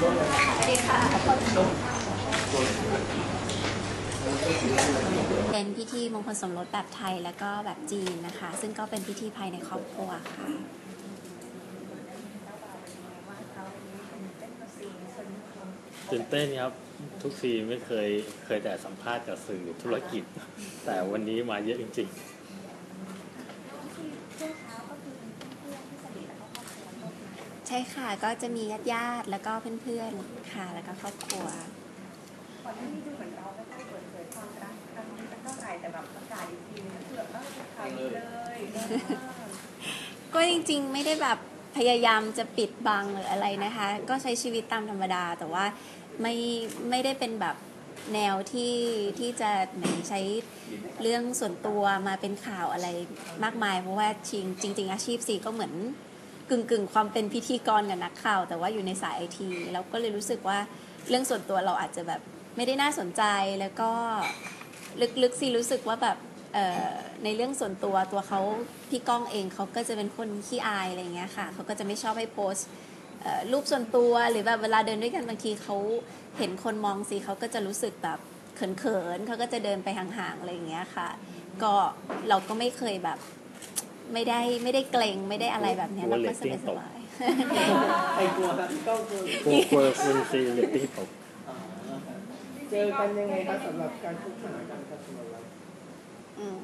เป็นพิธีมงคลสมรสแบบไทยแล้วก็แบบจีนนะคะ ซึ่งก็เป็นพิธีภายในครอบครัวค่ะตื่นเต้นครับทุกทีไม่เคยเคยแต่สัมภาษณ์กับสื่อธุรกิจ แต่วันนี้มาเยอะจริง ใช่ค่ะก็จะมีญาติญาติๆแล้วก็เพื่อนๆค่ะ แล้วก็ครอบครัวก่อนหน้านี้ดูเหมือนเราไม่ค่อยเปิดเผยความรักครั้งนี้สักเท่าไหร่แต่แบบประกาศอีกทีนึงก็คือแบบเออเป็นข่าวดีเลยเลิศมากก็จริงๆไม่ได้แบบพยายามจะปิดบังหรืออะไรนะคะ ก็ใช้ชีวิตตามธรรมดา แต่ว่าไม่ไม่ได้เป็นแบบแนวที่ที่จะไหนใช้เรื่องส่วนตัวมาเป็นข่าวอะไรมากมาย เพราะว่าจริงจริง ๆ อาชีพซีก็เหมือน กึ่งกึ่งๆความเป็นพิธีกรกับนักข่าว แต่ว่าอยู่ในสายไอทีแล้วก็เลยรู้สึกว่าเรื่องส่วนตัวเราอาจจะแบบไม่ได้น่าสนใจแล้วก็ลึกๆซีรู้สึกว่าแบบในเรื่องส่วนตัวตัวเขาพี่ก้องเองเขาก็จะเป็นคนขี้อายอะไรเงี้ยค่ะเขาก็จะไม่ชอบให้โพสรูปส่วนตัวหรือแบบเวลาเดินด้วยกันบางทีเขาเห็นคนมองสิเขาก็จะรู้สึกแบบเขินๆเขาก็จะเดินไปห่างๆอะไรอย่างเงี้ยค่ะ ก็เราก็ไม่เคยแบบ ไม่ได้ไม่ได้เกรงไม่ได้อะไรแบบเนี้ยเราก็สบายๆใครกลัวครับก็คือๆกลัวกลัวคุณซีเลตติ้งตกอ่าเจอกันยังไงครับสำหรับการคุกคามกันครับสำหรับเราอืม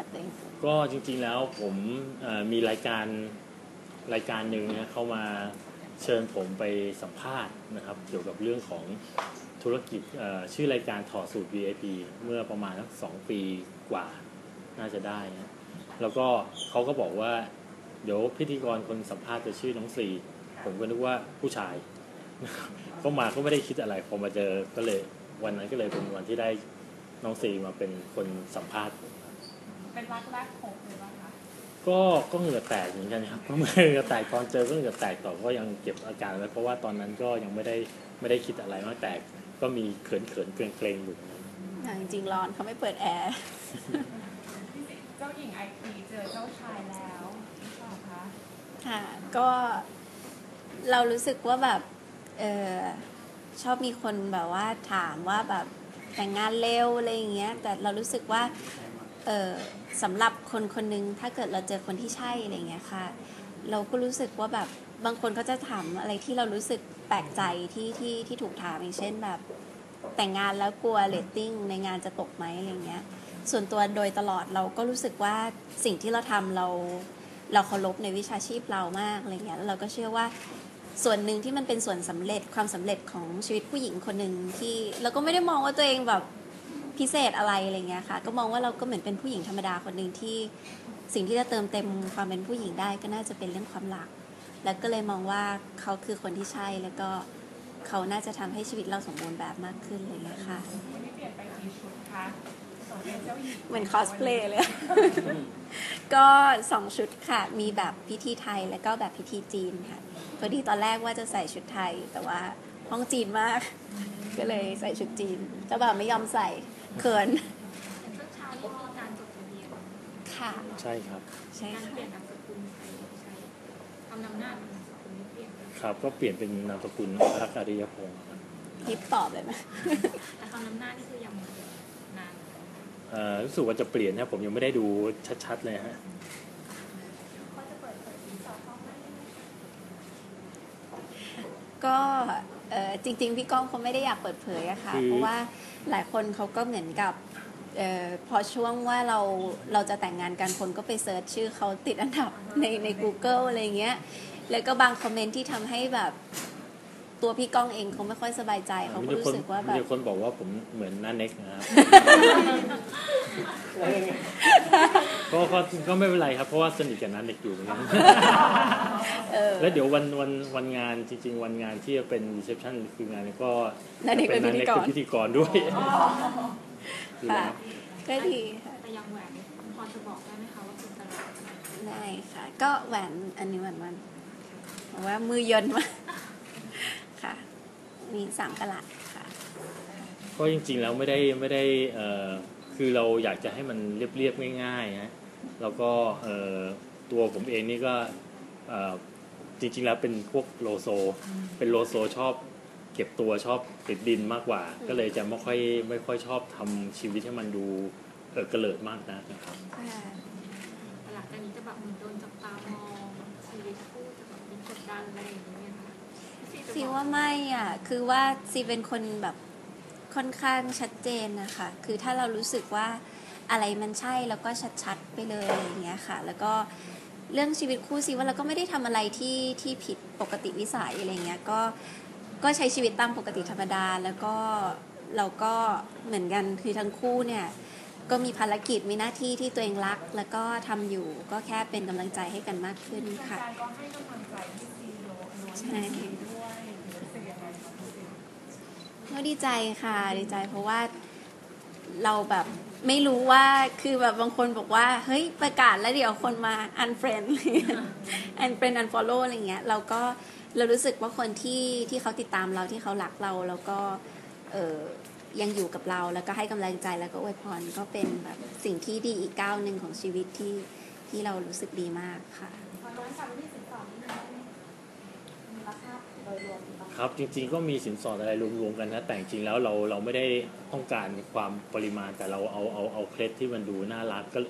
I think ก็จริงๆแล้วผมเอ่อมีรายการรายการหนึ่งนะเข้ามาเชิญผมไปสัมภาษณ์นะครับ เกี่ยวกับเรื่องของธุรกิจเอ่อชื่อรายการถอดสูตร VIP เมื่อประมาณสักสองปีกว่าน่าจะได้นะ แล้วก็เขาก็บอกว่าเดี๋ยวพิธีกรคนสัมภาษณ์จะชื่อน้องซีผมก็นึกว่าผู้ชายเขามาเขาไม่ได้คิดอะไรพอมาเจอก็เลยวันนั้นก็เลยเป็นวันที่ได้น้องซีมาเป็นคนสัมภาษณ์ผมเป็นรักแรกพบเลยป่ะคะก็ก็เหงื่อแตกเหมือนกันครับก็เหงื่อแตกตอนเจอก็เหงื่อแตกต่อก็ยังเก็บอาการไว้เพราะว่าตอนนั้นก็ยังไม่ได้ไม่ได้คิดอะไรมากแต่ก็มีเขินเขินเกรงเกรงๆอยู่อ่าจริงๆร้อนเขาไม่เปิดแอร์เจ้า หญิงไอทีเจอเจ้าชายแล้วคะค่ะก็เรารู้สึกว่าแบบเออชอบมีคนแบบว่าถามว่าแบบแต่งงานเร็วอะไรอย่างเงี้ย แต่เรารู้สึกว่าเออสำหรับคนคนหนึงถ้าเกิดเราเจอคนที่ใช่อะไรเงี้ยค่ะ เราก็รู้สึกว่าแบบบางคนเขาจะถามอะไรที่เรารู้สึกแปลกใจที่ที่ที่ถูกถามอย่างเช่นแบบแต่งงานแล้วกลัวเรตติ้งในงานจะตกไหมอะไรเงี้ย ส่วนตัวโดยตลอดเราก็รู้สึกว่าสิ่งที่เราทำเราเราเคารพในวิชาชีพเรามากอะไรเงี้ยแล้วเราก็เชื่อว่าส่วนหนึ่งที่มันเป็นส่วนสำเร็จความสำเร็จของชีวิตผู้หญิงคนหนึ่งที่เราก็ไม่ได้มองว่าตัวเองแบบพิเศษอะไรอะไรเงี้ยค่ะ ก็มองว่าเราก็เหมือนเป็นผู้หญิงธรรมดาคนหนึ่งที่สิ่งที่จะเติมเต็มความเป็นผู้หญิงได้ก็น่าจะเป็นเรื่องความรัก แล้วก็เลยมองว่าเขาคือคนที่ใช่แล้วก็เขาน่าจะทำให้ชีวิตเราสมบูรณ์แบบมากขึ้นเลยค่ะวันนี้เปลี่ยนไปกี่ชุดคะ เป็นเจ้าหญิงเหมือนคอสเพลย์เลย ก็สองชุดค่ะ มีแบบพิธีไทยแล้วก็แบบพิธีจีนค่ะ พอดีตอนแรกว่าจะใส่ชุดไทย แต่ว่าห้องจีนมาก ก็เลยใส่ชุดจีนเจ้าบ่าวไม่ยอมใส่เขินช่วงเช้านี่มีการจดทะเบียนค่ะใช่ครับ ใช่การค่ะเปลี่ยนนามสกุลไปใช้คำนำหน้าเป็นนามสกุลนี้เปลี่ยนไปครับก็เปลี่ยนเป็นนามสกุลรักอริยพงศ์ครับฮิปตอบเลยไหมแต่คำนำหน้านี่คือยัง รู้สึกว่าจะเปลี่ยนนะผมยังไม่ได้ดูชัดๆเลยฮะก็เอ่อจริง ๆ พี่ก้องเขาไม่ได้อยากเปิดเผยอะค่ะ เพราะว่าหลายคนเขาก็เหมือนกับเออพอช่วงว่าเราเราจะแต่งงานกันคนก็ไปเซิร์ชชื่อเขาติดอันดับในใน Google อะไรเงี้ย แล้วก็บางคอมเมนต์ที่ทำให้แบบ ตัวพี่ก้องเองเขาไม่ค่อยสบายใจเขามีก็แต่รู้คนสึกว่าแบมีบแต่คนบอกว่าผมเหมือนหน้าเน็กนะครับแล้วยังไงก็ก็ก็ไม่เป็นไรครับ เพราะว่าสนิทกับหน้าเน็กอยู่เหมือนกันเออแล้วเดี๋ยววันวันวันงานจริง ๆ วันงานที่จะเป็นรีเซพชันคืองานนี้ก็ณเดชน์เป็นพิธีกรเป็นพิธีกรด้วยอยู่ค่ะแล้วก็ดีค่ะแต่ยังแหวนนี่พอจะบอกได้ไหมคะว่าเป็นตลาดไหนได้ค่ะ ก็แหวนอันนี้แหวนมันบอกว่ามือเยินมาก ค่ะ มีสามกะลัดค่ะ ก็จริงๆแล้วไม่ได้ไม่ได้เอ่อคือเราอยากจะให้มันเรียบๆง่ายๆนะแล้วก็เอ่อตัวผมเองนี่ก็เอ่อจริงๆแล้วเป็นพวกโลโซ เป็นโลโซชอบเก็บตัวชอบติดดินมากกว่า ก็เลยจะไม่ค่อยไม่ค่อยชอบทำชีวิตให้มันดูเออกระเลิดมากนักนะครับ ค่ะหลังจากนี้จะแบบเหมือนโดนจับตามองชีวิตคู่จะแบบมีกดดันอะไรอย่างเงี้ยค่ะ ซีว่าไม่อะ คือว่าซีเป็นคนแบบค่อนข้างชัดเจนนะคะ คือถ้าเรารู้สึกว่าอะไรมันใช่แล้วก็ชัดๆไปเลยอย่างเงี้ยค่ะ แล้วก็เรื่องชีวิตคู่ซีว่าเราก็ไม่ได้ทำอะไรที่ที่ผิดปกติวิสัยอะไรเงี้ย ก็ก็ใช้ชีวิตตามปกติธรรมดา แล้วก็เราก็เหมือนกันคือทั้งคู่เนี่ยก็มีภารกิจมีหน้าที่ที่ตัวเองรัก แล้วก็ทำอยู่ก็แค่เป็นกำลังใจให้กันมากขึ้นค่ะการก็ให้กำลังใจที่ซีโร่ล้วนใช่ ด้วยรู้สึกยังไงคะพี่ซี ก็ดีใจค่ะ ดีใจเพราะว่าเราแบบไม่รู้ว่าคือแบบบางคนบอกว่า เฮ้ย ประกาศแล้วเดี๋ยวคนมา unfriend unfriend unfollow อะไรเงี้ย เราก็เรารู้สึกว่าคนที่ที่เขาติดตามเราที่เขารักเราแล้วก็เออยังอยู่กับเราแล้วก็ให้กำลังใจแล้วก็อวยพรก็เป็นแบบสิ่งที่ดีอีกก้าวหนึ่งของชีวิตที่ที่เรารู้สึกดีมากค่ะ ดยรวมประมาณครับจริง ๆ ก็มีสินสอดอะไรรวมๆกันนะแต่จริงๆแล้วเราเราไม่ได้ต้องการความปริมาณแต่เราเอาเอาเอาเคล็ดที่มันดูน่ารักก็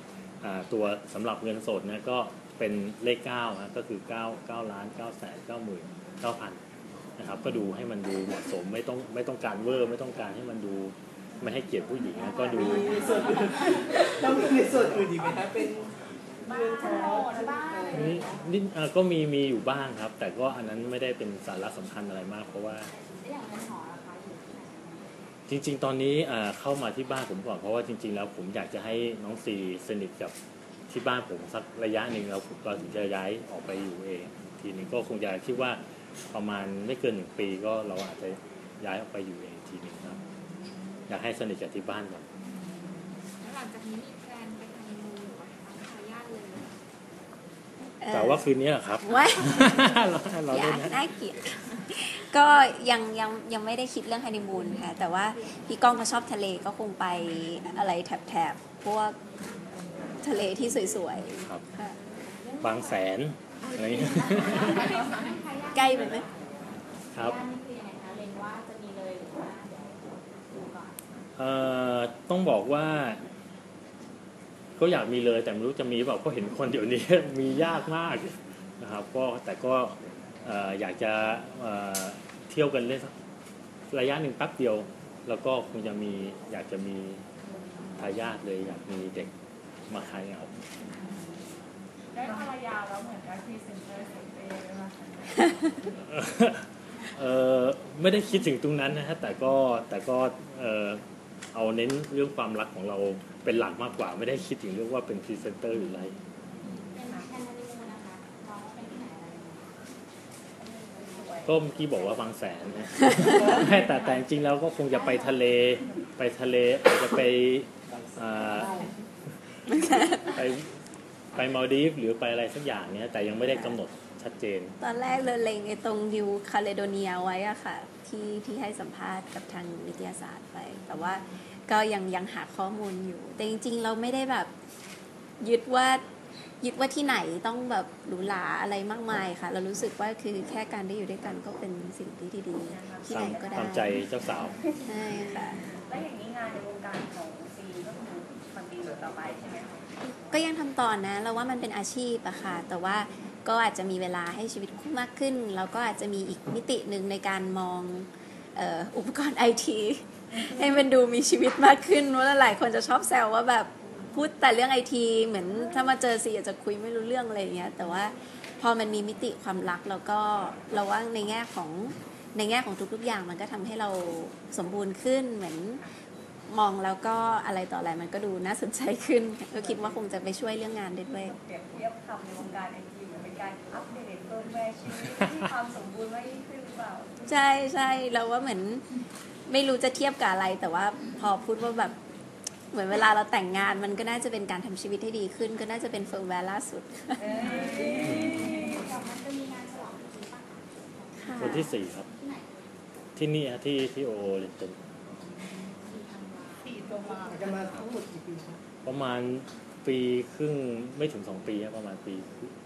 อ่าตัวสำหรับเงินสดเนี่ยก็เป็นเลข9นะก็คือ9 9ล้าน9แสน9หมื่น9พันนะครับก็ดูให้มันดูเหมาะสมไม่ต้องไม่ต้องการเวอร์ไม่ต้องการให้มันดูไม่ให้เกียรติผู้หญิงนะก็ดู มีส่วนอื่นแล้วมีในส่วนอื่นอีกไหมคะเป็น บ้าเรือนนหอโหดบ้านอะไรอย่างนี่เงี้ยนี่เอ่อก็มีมีอยู่บ้างครับ แต่ก็อันนั้นไม่ได้เป็นสาระสำคัญอะไรมาก เพราะว่าอย่างเรือนหอราคาอยู่ที่ไหนจริง ๆ ตอนนี้อ่าเข้ามาที่บ้านผมก่อนเพราะว่าจริง ๆ แล้วผมอยากจะให้น้องซีสนิทกับที่บ้านผมสักระยะหนึ่งแล้วเราถึงจะย้ายออกไปอยู่เอง ทีนี้ก็คงจะคิดว่าประมาณไม่เกินหนึ่งปีก็เราอาจจะย้ายออกไปอยู่เองทีหนึงครับ อยากให้สนิทกับที่บ้านก่อนแล้วหลังจากนี้มีแพลนไปฮันนีมูนหรือว่าทำทายาทเลย เอ่อ แต่ว่าคืนนี้แหละครับว้ายเราเราอย่าเล่นนะน่าเกลียดก็ยังยังยังไม่ได้คิดเรื่องฮันนีมูนค่ะ แต่ว่าพี่ก้องเขาชอบทะเลก็คงไปอะไรแถบแถบๆพวกทะเลที่สวยครับๆค่ะบางแสนอะไรอย่างเงี้ยใกล้ไปไหมครับย่านนี่คือยังไงคะเล็งว่าจะมีเลยหรือว่าเดี๋ยวดูก่อนเอ่อต้องบอกว่า ก็อยากมีเลยแต่ไม่รู้จะมีเปล่าเพราะเห็นคนเดี๋ยวนี้มียากมากนะครับก็แต่ก็เอ่ออยากจะเอ่อเที่ยวกันเล่นสักระยะหนึ่งแป๊บเดียว แล้วก็คงจะมีอยากจะมีทายาทเลยอยากมีเด็กมาคายเอาได้ภรรยาแล้วเหมือนกับพรีเซนเตอร์เซนเต้ด้วยป่ะเออไม่ได้คิดถึงตรงนั้นนะฮะแต่ก็แต่ก็เออ เอาเน้นเรื่องความรักของเราเป็นหลักมากกว่า ไม่ได้คิดถึงเรื่องว่าเป็นพรีเซนเตอร์หรืออะไรเป็นแคนนาดีมูนะคะน้องเป็นที่ไหนอะไรยังไงก็เมื่อกี้บอกว่าบางแสนนะแต่แต่จริงๆแล้วก็คงจะไปทะเล ไปทะเลอาจจะไปอ่าไปไปมาลดีฟหรือไปอะไรสักอย่างเนี้ยแต่ยังไม่ได้กำหนด ชัดเจน ตอนแรกเลยเล็งไอ้ตรงดิวคาเลโดเนียไว้อะค่ะ ที่ที่ให้สัมภาษณ์กับทางวิทยาศาสตร์ไป แต่ว่าก็ยังยังหาข้อมูลอยู่ แต่จริง ๆ เราไม่ได้แบบยึดว่ายึดว่าที่ไหนต้องแบบหรูหราอะไรมากมายค่ะ เรารู้สึกว่าคือแค่การได้อยู่ด้วยกันก็เป็นสิ่งที่ดีๆที่ไหนก็ได้ตามใจเจ้าสาวใช่ค่ะแล้วอย่างนี้งานในวงการของซีก็คือมันดีอยู่ต่อไปใช่ไหมคะก็ยังทำต่อนะ เราว่ามันเป็นอาชีพอะค่ะ แต่ว่า ก็อาจจะมีเวลาให้ชีวิตคู่มากขึ้น แล้วก็อาจจะมีอีกมิติหนึ่งในการมองอ,อ,อุปกรณ์ไอทีให้มันดูมีชีวิตมากขึ้นเพราะว่าหลายคนจะชอบแซวว่าแบบพูดแต่เรื่องไอทีเหมือนถ้ามาเจอซีอาจจะคุยไม่รู้เรื่องอะไรอย่างเงี้ย แต่ว่าพอมันมีมิติความรักแล้วก็เราว่าในแง่ของในแง่ของทุกๆอย่างมันก็ทำให้เราสมบูรณ์ขึ้นเหมือนมองแล้วก็อะไรต่ออะไรมันก็ดูน่าสนใจขึ้นก็คิดว่าคงจะไปช่วยเรื่องงานได้ด้วยเปรียบเทียบคำในวงการไอ การอัปเดตเฟิร์มแวร์ชีวิตที่ความสมบูรณ์มากยิ่งขึ้นหรือเปล่า ใช่ใช่เราว่าเหมือนไม่รู้จะเทียบกับอะไร แต่ว่าพอพูดว่าแบบเหมือนเวลาเราแต่งงานมันก็น่าจะเป็นการทำชีวิตให้ดีขึ้น ก็น่าจะเป็นเฟิร์มแวร์ล่าสุดเอ้ยมันจะมีงานฉลองจริงป่ะค่ะวันที่สี่ครับที่ไหนที่นี่ฮะที่ที่โอเลนตันสี่ตัวมากันมาทั้งหมดกี่ปีครับประมาณ ปีครึ่งไม่ถึงสองปีครับประมาณปี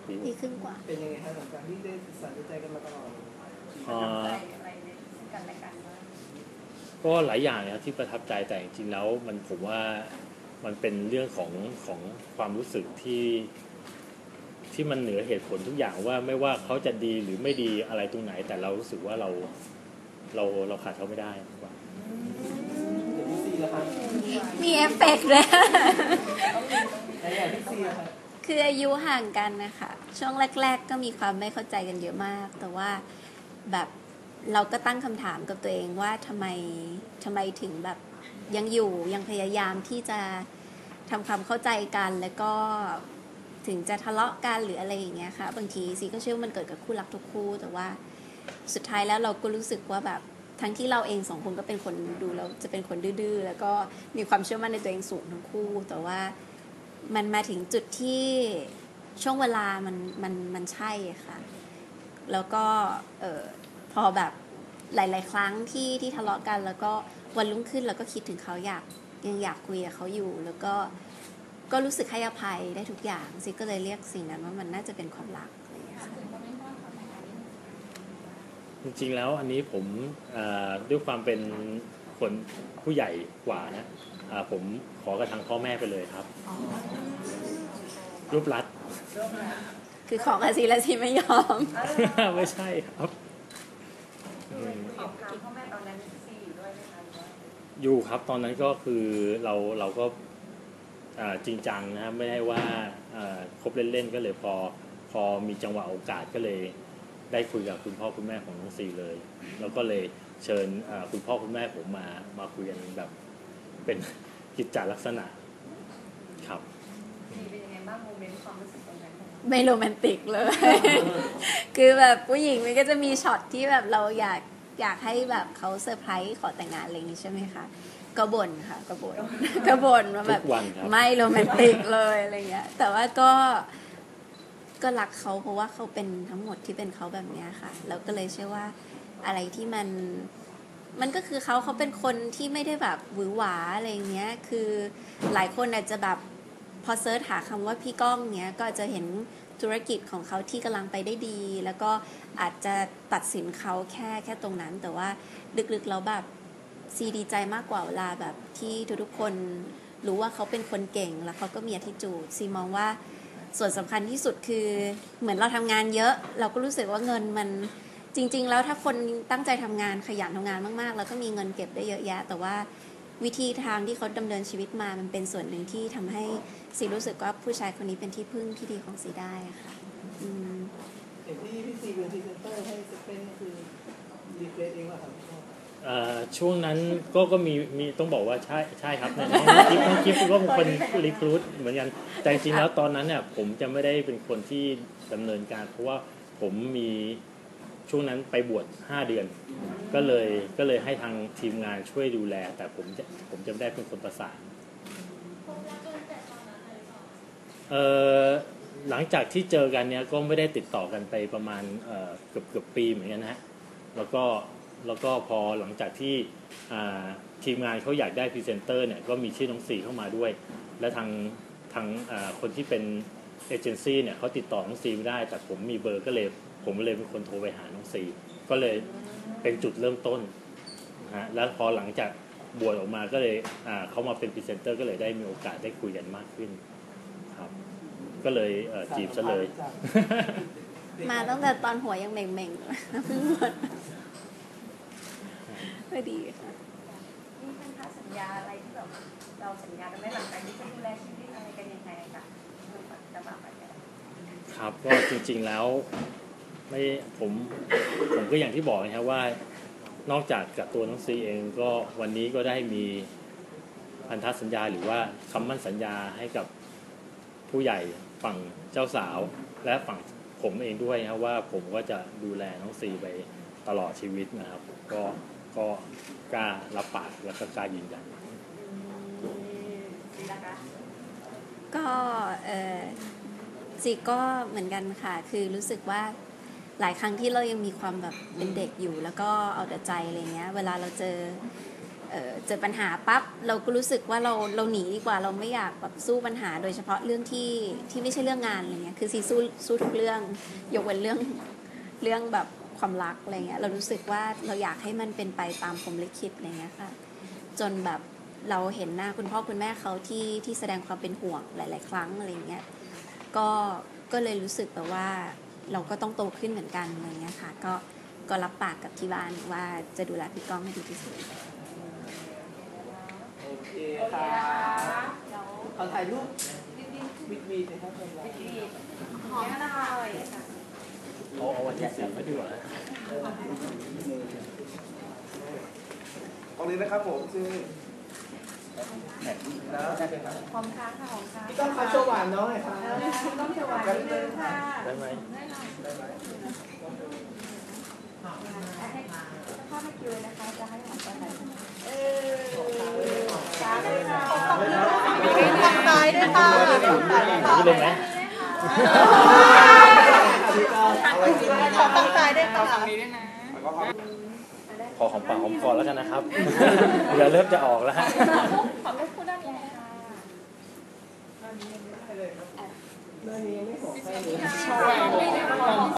ปีปีครึ่งกว่าเป็นยังไงคะหลังจากที่ได้ศึกษาดูใจกันมาตลอดเอ่อใจอะไรในซึ่งกันและกันบ้างก็หลายอย่างนะครับที่ประทับใจแต่จริงๆแล้วมันผมว่ามันเป็นเรื่องของของความรู้สึกที่ที่มันเหนือเหตุผลทุกอย่างว่าไม่ว่าเขาจะดีหรือไม่ดีอะไรตรงไหน แต่เรารู้สึกว่าเราเราเราขาดเขาไม่ได้ดีกว่าเดี๋ยวพี่ซีละคะมีเอฟเฟกต์ด้วยแล้วอย่างพี่ซีละคะ คืออายุห่างกันนะคะ ช่วงแรก ๆ ก็มีความไม่เข้าใจกันเยอะมาก แต่ว่าแบบเราก็ตั้งคำถามกับตัวเองว่าทำไมทำไมถึงแบบยังอยู่ยังพยายามที่จะทำความเข้าใจกันแล้วก็ถึงจะทะเลาะกันหรืออะไรอย่างเงี้ยค่ะ บางทีซีก็เชื่อว่ามันเกิดกับคู่รักทุกคู่ แต่ว่าสุดท้ายแล้วเราก็รู้สึกว่าแบบทั้งที่เราเองสองคนก็เป็นคนดูแล้วจะเป็นคนดื้อๆแล้วก็มีความเชื่อมั่นในตัวเองสูงทั้งคู่ แต่ว่า มันมาถึงจุดที่ช่วงเวลามันมันมันใช่ค่ะ แล้วก็เออพอแบบหลาย ๆ ครั้งที่ที่ทะเลาะกัน แล้วก็วันรุ่งขึ้นเราก็คิดถึงเขาอยากยังอยากคุยกับเขาอยู่ แล้วก็ก็รู้สึกให้อภัยได้ทุกอย่างซิก็เลยเรียกสิ่งนั้นว่ามันน่าจะเป็นความรักอะไรอย่างเงี้ยค่ะจริงๆแล้วอันนี้ผมด้วยความเป็น คนผู้ใหญ่กว่านะอ่าผมขอกระทางพ่อแม่ไปเลยครับ รูปรัดคือของอาซีและซีไม่ยอม ไม่ใช่ครับอืมขอบทางพ่อแม่ตอนนั้นซีอยู่ด้วยไหมคะหรือว่าอยู่ครับตอนนั้นก็คือเราเราก็อ่าจริงจังนะครับไม่ได้ว่าอ่าคบเล่นๆก็เลยพอพอมีจังหวะโอกาสก็เลย ได้คุยกับคุณพ่อคุณแม่ของน้องซีเลย แล้วก็เลย เชิญอ่าคุณพ่อคุณแม่ผมมามาคุยกันแบบเป็นกิจจลักษณะครับซีเป็นยังไงบ้างโมเมนต์ความรู้สึกตรงนั้นของเราไม่โรแมนติกเลย คือแบบผู้หญิงมันก็จะมีช็อตที่แบบเราอยากอยากให้แบบเขาเซอร์ไพรส์ขอแต่งงานอะไรอย่างนี้ใช่ไหมคะก็บ่นค่ะก็บ่นก็บ่นว่าแบบทุกวันครับไม่โรแมนติกเลยอะไรเงี้ย แต่ว่าก็ก็รักเขาเพราะว่าเขาเป็นทั้งหมดที่เป็นเขาแบบเนี้ยค่ะแล้วก็เลยเชื่อว่า อะไรที่มัน มันก็คือเขาเขาเป็นคนที่ไม่ได้แบบหวือหวาอะไรเงี้ย คือหลายคนอาจจะแบบพอเซิร์ชหาคำว่าพี่ก้องเนี้ยก็จะเห็นธุรกิจของเขาที่กำลังไปได้ดี แล้วก็อาจจะตัดสินเขาแค่แค่ตรงนั้น แต่ว่าลึกๆแล้วแบบซีดีใจมากกว่าเวลาแบบที่ทุกๆคนรู้ว่าเขาเป็นคนเก่งแล้วเขาก็มีอ t ิจูดซีมองว่าส่วนสำคัญที่สุดคือเหมือนเราทำงานเยอะ เราก็รู้สึกว่าเงินมัน จริง ๆ แล้วถ้าคนตั้งใจทำงานขยันทำงานมากๆ แล้วก็มีเงินเก็บได้เยอะแยะ แต่ว่าวิธีทางที่เขาดำเนินชีวิตมามันเป็นส่วนหนึ่งที่ทำให้ซีรู้สึกว่าผู้ชายคนนี้เป็นที่พึ่งที่ดีของซีได้อะค่ะอืมเห็นที่พี่ซีเป็นพรีเซนเตอร์ให้สเปนคือรีเควสเองว่าครับพ่อเอ่อช่วงนั้นก็ก็มีมีต้องบอกว่าใช่ใช่ครับน้องกิฟน้องกิฟก็เป็นคนรีครูดเหมือนกันแต่จริงๆแล้วตอนนั้นเนี่ยผมจะไม่ได้เป็นคนที่ดำเนินการ เพราะว่าผมมี ช่วงนั้นไปบวช5เดือน ก็เลยก็เลยให้ทางทีมงานช่วยดูแล แต่ผมจะผมจะไม่ได้เป็นคนประสานเออหลังจากที่เจอกันเนี่ยก็ไม่ได้ติดต่อกันไปประมาณเออเกือบเกือบปีเหมือนกันนะฮะแล้วก็แล้วก็พอหลังจากที่ทีมงานเขาอยากได้พรีเซนเตอร์เนี่ยก็มีชื่อน้องสีเข้ามาด้วย และทางทางอ่าคนที่เป็น เอเจนซี่เนี่ยเขาติดต่อน้องซีไม่ได้ แต่ผมมีเบอร์ก็เลย ผมเลยเป็นคนโทรไปหาน้องซี ก็เลยเป็นจุดเริ่มต้นนะฮะแล้วพอหลังจากบวชออกมาก็เลยอ่าเขามาเป็นพรีเซนเตอร์ก็เลยได้มีโอกาสได้คุยกันมากขึ้นครับ ก็เลยเอ่อจีบซะเลย มาตั้งแต่ตอนหัวยังเหม่งๆเลยเพิ่งหมดพอดีค่ะมีพันธสัญญาอะไรที่แบบเราสัญญากันไว้หลังจากนี้จะดูแลชีวิตอะไรกันยังไงคะมันจะแบบอะไรกัน ครับก็จริงๆแล้วไม่ผมผมก็อย่างที่บอกนะครับว่านอกจากกับตัวน้องซีเองก็วันนี้ก็ได้มีพันธสัญญาหรือว่าคำมั่นสัญญาให้กับผู้ใหญ่ฝั่งเจ้าสาว และฝั่งผมเองด้วยนะครับว่าผมก็จะดูแลน้องซีไปตลอดชีวิตนะครับ ก็ก็กล้ารับปากแล้วก็กล้ายืนยันก็เออ ซีก็เหมือนกันค่ะ คือรู้สึกว่าหลายครั้งที่เรายังมีความแบบเป็นเด็กอยู่ แล้วก็เอาแต่ใจอะไรเงี้ย เวลาเราเจอเอเอ่อเจอปัญหาปั๊บเราก็รู้สึกว่าเราเราหนีดีกว่าเราไม่อยากแบบสู้ปัญหา โดยเฉพาะเรื่องที่ที่ไม่ใช่เรื่องงานอะไรเงี้ยคือซีสู้สู้ทุกเรื่อง ยกเว้นเรื่องเรื่องแบบความรักอะไรเงี้ยเรารู้สึกว่าเราอยากให้มันเป็นไปตามผมลิขิตอะไรเงี้ยค่ะ จนแบบเราเห็นหน้าคุณพ่อคุณแม่เขาที่ที่แสดงความเป็นห่วงหลาย ๆ ครั้งอะไรเงี้ย ก็ก็เลยรู้สึกแบบว่าเราก็ต้องโตขึ้นเหมือนกันอะไรเงี้ยค่ะ ก็ก็รับปากกับที่บ้านว่าจะดูแลพี่ก้องให้ดีที่สุดโอเคค่ะขอถ่ายรูปวิดวีนะครับผมหอมนะคะเอาเอาวันที่สี่มาดีกว่าตรงนี้นะครับผมชื่อ แล้วพร้อมค่ะค่ะพร้อมค่ะพี่ต้องคัดโชว์หวานน้องหน่อยค่ะต้องสวัสดีนึงค่ะได้ไหมข้าไม่คิวเลยนะคะ จะให้หอมแก้มไหนเออจ้าเลยค่ะทำตายด้วยค่ะทำตายด้วยนี่เลยไหมขอตั้งใจด้วยค่ะ ขอของปากของคอแล้วกันนะครับเดี๋ยวเริ่มจะออกแล้วฮะขอรูปคู่ด้านนี้ค่ะเรื่องนี้ยังไม่ขอให้เลยโชว์